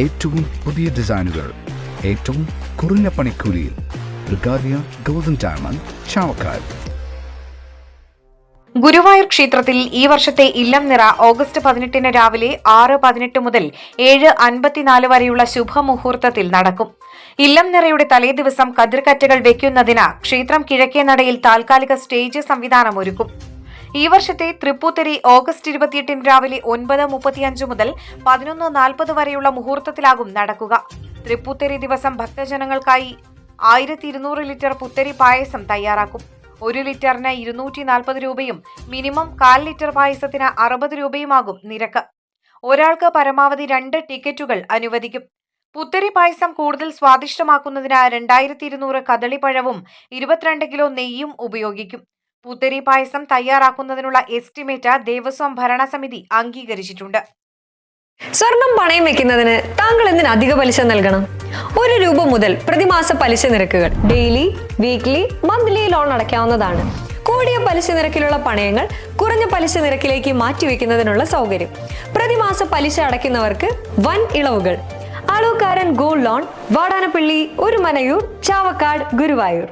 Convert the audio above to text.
ഏറ്റവും പുതിയ ഡിസൈനുകൾ ഏറ്റവും കുറഞ്ഞ പണിക്കൂലിയിൽ. ബ്രിഗാദിയ ഗോൾഡൻ ഡയമണ്ട് ചാവക്കാട്. ഗുരുവായൂർ ക്ഷേത്രത്തിൽ ഈ വർഷത്തെ ഇല്ലം നിറ ഓഗസ്റ്റ് പതിനെട്ടിന് രാവിലെ ആറ് പതിനെട്ട് മുതൽ ഏഴ് അൻപത്തിനാല് വരെയുള്ള ശുഭമുഹൂർത്തത്തിൽ നടക്കും. ഇല്ലം നിറയുടെ തലേദിവസം കതിർക്കറ്റകൾ വെക്കുന്നതിന് ക്ഷേത്രം കിഴക്കേ നടയിൽ താൽക്കാലിക സ്റ്റേജ് സംവിധാനം ഒരുക്കും. ഈ വർഷത്തെ തൃപ്പൂത്തരി ഓഗസ്റ്റ് ഇരുപത്തിയെട്ടിന് രാവിലെ ഒൻപത് മുപ്പത്തിയഞ്ച് മുതൽ പതിനൊന്ന് നാൽപ്പത് വരെയുള്ള മുഹൂർത്തത്തിലാകും നടക്കുക. തൃപ്പൂത്തരി ദിവസം ഭക്തജനങ്ങൾക്കായി ആയിരത്തി ഇരുന്നൂറ് ലിറ്റർ പുത്തരി പായസം തയ്യാറാക്കും. ഒരു ലിറ്ററിന് ഇരുന്നൂറ്റി നാൽപ്പത് രൂപയും മിനിമം കാൽ ലിറ്റർ പായസത്തിന് അറുപത് രൂപയുമാകും നിരക്ക്. ഒരാൾക്ക് പരമാവധി രണ്ട് ടിക്കറ്റുകൾ അനുവദിക്കും. പുത്തരി പായസം കൂടുതൽ സ്വാദിഷ്ടമാക്കുന്നതിന് രണ്ടായിരത്തി ഇരുന്നൂറ് കദളിപ്പഴവും ഇരുപത്തിരണ്ട് കിലോ നെയ്യും ഉപയോഗിക്കും. പുത്തരി പായസം തയ്യാറാക്കുന്നതിനുള്ള എസ്റ്റിമേറ്റ് ദേവസ്വം ഭരണസമിതി അംഗീകരിച്ചിട്ടുണ്ട്. സ്വർണം പണയം വെക്കുന്നതിന് താങ്കൾ എന്തിന് അധിക പലിശ നൽകണം? ഒരു രൂപ മുതൽ പ്രതിമാസ പലിശ നിരക്കുകൾ ഡെയിലി വീക്ക്ലി മന്ത്ലി ലോൺ അടയ്ക്കാവുന്നതാണ്. കൂടിയ പലിശ നിരക്കിലുള്ള പണയങ്ങൾ കുറഞ്ഞ പലിശ നിരക്കിലേക്ക് മാറ്റിവെക്കുന്നതിനുള്ള സൗകര്യം. പ്രതിമാസ പലിശ അടയ്ക്കുന്നവർക്ക് വൻ ഇളവുകൾ. അളവുകാരൻ ഗോൾഡ് ലോൺ വാടാനപ്പള്ളി ഒരു മനയൂർ ചാവക്കാട് ഗുരുവായൂർ.